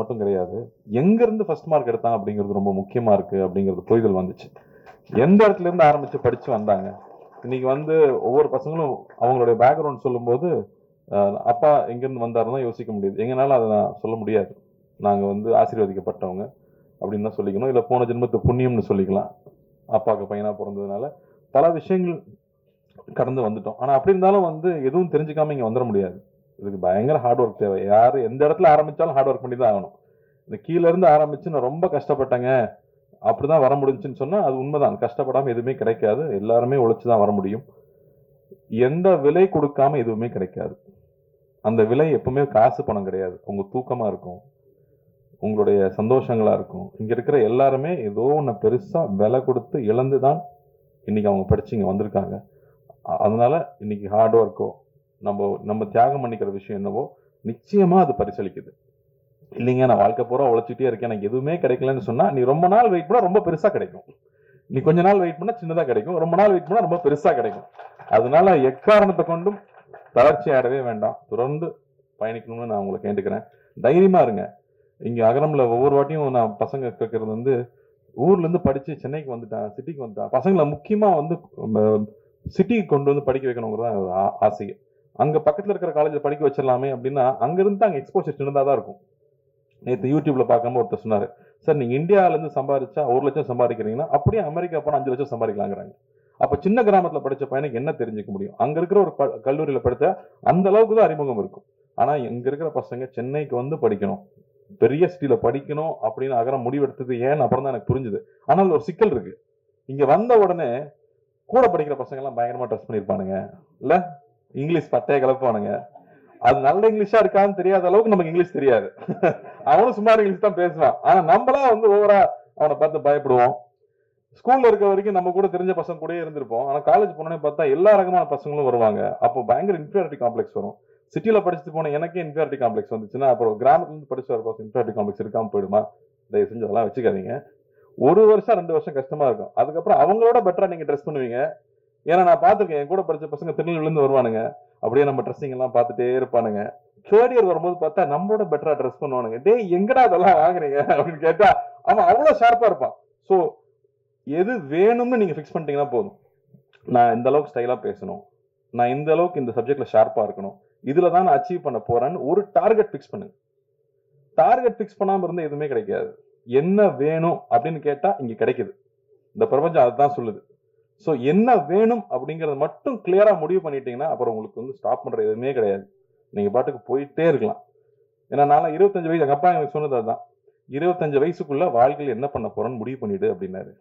மட்டும் கிடையாது. எங்கேருந்து ஃபர்ஸ்ட் மார்க் எடுத்தான் அப்படிங்கிறது ரொம்ப முக்கியமா இருக்கு அப்படிங்கிறது புரிதல் வந்துச்சு. எந்த இடத்துல இருந்து ஆரம்பிச்சு படிச்சு வந்தாங்க? இன்னைக்கு வந்து ஒவ்வொரு பசங்களும் அவங்களுடைய பேக்ரவுண்ட் சொல்லும்போது அப்பா எங்கேருந்து வந்தாருன்னா யோசிக்க முடியாது. எங்கனால அதை நான் சொல்ல முடியாது. நாங்கள் வந்து ஆசீர்வதிக்கப்பட்டவங்க அப்படின்னு தான் சொல்லிக்கணும். இல்லை போன ஜென்மத்து புண்ணியம்னு சொல்லிக்கலாம். அப்பாவுக்கு பையனாக பிறந்ததுனால பல விஷயங்கள் கடந்து வந்துட்டோம். ஆனால் அப்படி இருந்தாலும் வந்து எதுவும் தெரிஞ்சுக்காம இங்கே வந்துட முடியாது. இதுக்கு பயங்கர ஹார்ட் ஒர்க் தேவை. யார் எந்த இடத்துல ஆரம்பிச்சாலும் ஹார்ட் ஒர்க் பண்ணி தான் ஆகணும். இந்த கீழேருந்து இருந்து ஆரம்பிச்சு நான் ரொம்ப கஷ்டப்பட்டேங்க. அப்படிதான் வர முடிஞ்சுன்னு சொன்னால் அது உண்மைதான். கஷ்டப்படாமல் எதுவுமே கிடைக்காது. எல்லாருமே உழைச்சி தான் வர முடியும். எந்த விலை கொடுக்காம எதுவுமே கிடைக்காது. அந்த விலை எப்பவுமே காசு பணம் கிடையாது. உங்கள் தூக்கமாக இருக்கும். உங்களுடைய சந்தோஷங்களாக இருக்கும். இங்கே இருக்கிற எல்லாருமே ஏதோ ஒன்று பெருசாக விலை கொடுத்து இழந்து தான் இன்னைக்கு அவங்க படிச்சு இங்கே வந்திருக்காங்க. அதனால் இன்றைக்கி இன்னைக்கு ஹார்ட் ஒர்க்கோ நம்ம நம்ம தியாகம் பண்ணிக்கிற விஷயம் என்னவோ நிச்சயமா அது பரிசளிக்குது. இல்லைங்க நான் வாழ்க்கை பூரா உழைச்சிட்டே இருக்கேன். எனக்கு எதுவுமே கிடைக்கலன்னு சொன்னா நீ ரொம்ப நாள் வெயிட் பண்ணா ரொம்ப பெருசா கிடைக்கும். நீ கொஞ்ச நாள் வெயிட் பண்ணா சின்னதா கிடைக்கும். ரொம்ப நாள் வெயிட் பண்ணா ரொம்ப பெருசா கிடைக்கும். அதனால எக்காரணத்தை கொண்டும் தளர்ச்சி ஆடவே வேண்டாம். தொடர்ந்து பயணிக்கணும்னு நான் உங்களை கேட்டுக்கிறேன். தைரியமா இருங்க. இங்க அகரம்ல ஒவ்வொரு வாட்டியும் நான் பசங்க கேட்கறது வந்து ஊர்ல இருந்து படிச்சு சென்னைக்கு வந்துட்டான் சிட்டிக்கு வந்துட்டான். பசங்களை முக்கியமா வந்து சிட்டிக்கு கொண்டு வந்து படிக்க வைக்கணுங்கிறது தான் ஆசை அங்கே பக்கத்தில் இருக்கிற காலேஜில் படிக்க வச்சிடலாமே அப்படின்னா அங்கேருந்து அங்கே அங்க எக்ஸ்போசர் தான் இருக்கும். நேற்று யூடியூப்பில் பார்க்காம ஒருத்தர் சொன்னார் சார் நீங்கள் இந்தியால இருந்து சம்பாதிச்சா ஒரு லட்சம் சம்பாதிக்கிறீங்கன்னா அப்படியே அமெரிக்கா போனால் அஞ்சு லட்சம் சம்பாதிக்கலாங்கிறாங்க. அப்போ சின்ன கிராமத்தில் படித்த பையனுக்கு என்ன தெரிஞ்சுக்க முடியும்? அங்கே இருக்கிற ஒரு ப- கல்லூரியில் படிச்சா அந்த அளவுக்கு தான் அறிமுகம் இருக்கும். ஆனால் இங்கே இருக்கிற பசங்க சென்னைக்கு வந்து படிக்கணும். பெரிய சிட்டியில் படிக்கணும் அப்படின்னு அகரம் முடிவெடுத்தது ஏன்னு அப்புறம் தான் எனக்கு புரிஞ்சுது. ஆனால் ஒரு சிக்கல் இருக்குது இங்கே வந்த உடனே கூட படிக்கிற பசங்கள்லாம் பயங்கரமாக ட்ரெஸ் பண்ணிருப்பானுங்க இல்லை? இங்கிலீஷ் பட்டைய கலப்பானுங்க அது நல்ல இங்கிலீஷா இருக்கான்னு தெரியாத அளவுக்கு நமக்கு இங்கிலீஷ் தெரியாது. அவனும் சுமார் இங்கிலீஷ் தான் பேசுவான் ஆனா நம்மளா வந்து ஓவரா அவனை பார்த்து பயப்படுவோம். ஸ்கூல்ல இருக்க வரைக்கும் நம்ம கூட தெரிஞ்ச பசங்க கூடயே இருந்திருப்போம். ஆனா காலேஜ் போனோடனே பார்த்தா எல்லா ரகமான பசங்களும் வருவாங்க. அப்போ பயங்கர இன்ஃபீரியாரிட்டி காம்ப்ளெக்ஸ் வரும். சிட்டியில படிச்சுட்டு போன எனக்கே இன்ஃபீரியாரிட்டி காம்ப்ளெக்ஸ் வந்துச்சுன்னா அப்புறம் கிராமத்துல இருந்து படிச்சு வர பசங்க இன்ஃபீரியாரிட்டி காம்ப்ளெக்ஸ் இருக்காம போயிடுமா? தயவு செஞ்சு அதெல்லாம் வச்சுக்காதீங்க. ஒரு வருஷம் ரெண்டு வருஷம் கஷ்டமா இருக்கும். அதுக்கப்புறம் அவங்களோட பெட்டரா நீங்க ட்ரெஸ் பண்ணுவீங்க. ஏன்னா நான் பார்த்துருக்கேன் என் கூட படிச்ச பசங்க திருநெல்வேலிருந்து வருவானுங்க. அப்படியே நம்ம ட்ரெஸ்ஸிங் எல்லாம் பார்த்துட்டே இருப்பானுங்க. தேர்ட் இயர் வரும்போது பார்த்தா நம்மளோட பெட்டரா ட்ரெஸ் பண்ணுவானுங்க. டேய் எங்கடா அதெல்லாம் வாங்குறீங்க? அப்படின்னு கேட்டா அவன் அவ்வளோ ஷார்ப்பா இருப்பான். சோ எது வேணும்னு நீங்க ஃபிக்ஸ் பண்ணிட்டீங்கன்னா போதும். நான் இந்த அளவுக்கு ஸ்டைலா பேசணும். நான் இந்த அளவுக்கு இந்த சப்ஜெக்ட்ல ஷார்ப்பா இருக்கணும். இதுல தான் நான் அச்சீவ் பண்ண போறேன்னு ஒரு டார்கெட் ஃபிக்ஸ் பண்ணுங்க. டார்கெட் ஃபிக்ஸ் பண்ணாம இருந்தால் எதுவுமே கிடைக்காது. என்ன வேணும் அப்படின்னு கேட்டா இங்க கிடைக்குது. இந்த பிரபஞ்சம் அதுதான் சொல்லுது. ஸோ என்ன வேணும் அப்படிங்கிறத மட்டும் கிளியராக முடிவு பண்ணிட்டீங்கன்னா அப்புறம் உங்களுக்கு வந்து ஸ்டாப் பண்ணுற எதுவுமே கிடையாது. நீங்கள் பாட்டுக்கு போயிட்டே இருக்கலாம். ஏன்னா நான் இருபத்தஞ்சு வயசு எங்கள் அப்பா எனக்கு சொன்னது அதுதான். இருபத்தஞ்சு வயசுக்குள்ள வாழ்க்கையில் என்ன பண்ண போகிறோன்னு முடிவு பண்ணிடு அப்படின்னாரு.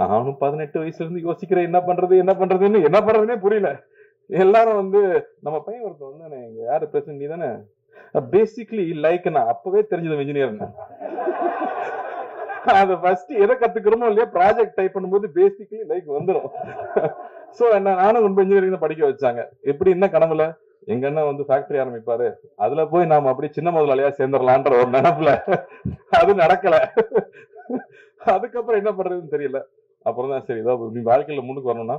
நானும் பதினெட்டு வயசுல இருந்து யோசிக்கிறேன் என்ன பண்றது என்ன பண்றதுன்னு என்ன பண்றதுன்னே புரியல. எல்லாரும் வந்து நம்ம பையன் ஒருத்தன் வந்து எங்க யாரு பிரச்சனை நீ தானே பேசிக்லி லைக் நான் அப்பவே தெரிஞ்சது இன்ஜினியர் அது ஃபர்ஸ்ட் எதை கத்துக்கிறோமோ இல்லையா ப்ராஜெக்ட் டைப் பண்ணும்போது பேசிக்கலி லைக் வந்துடும் சோ என்ன நானும் ரொம்ப இன்ஜினியரிங் படிக்க வச்சாங்க. எப்படி என்ன கனவுல? எங்க அண்ணன் வந்து ஃபேக்டரி ஆரம்பிப்பாரு. அதுல போய் நாம அப்படி சின்ன முதலாளியா சேர்ந்துடலான்ற ஒரு நினப்புல. அது நடக்கல. அதுக்கப்புறம் என்ன பண்றதுன்னு தெரியல. அப்புறம் தான் சரி இதோ நீ வாழ்க்கையில முன்னுக்கு வரணும்னா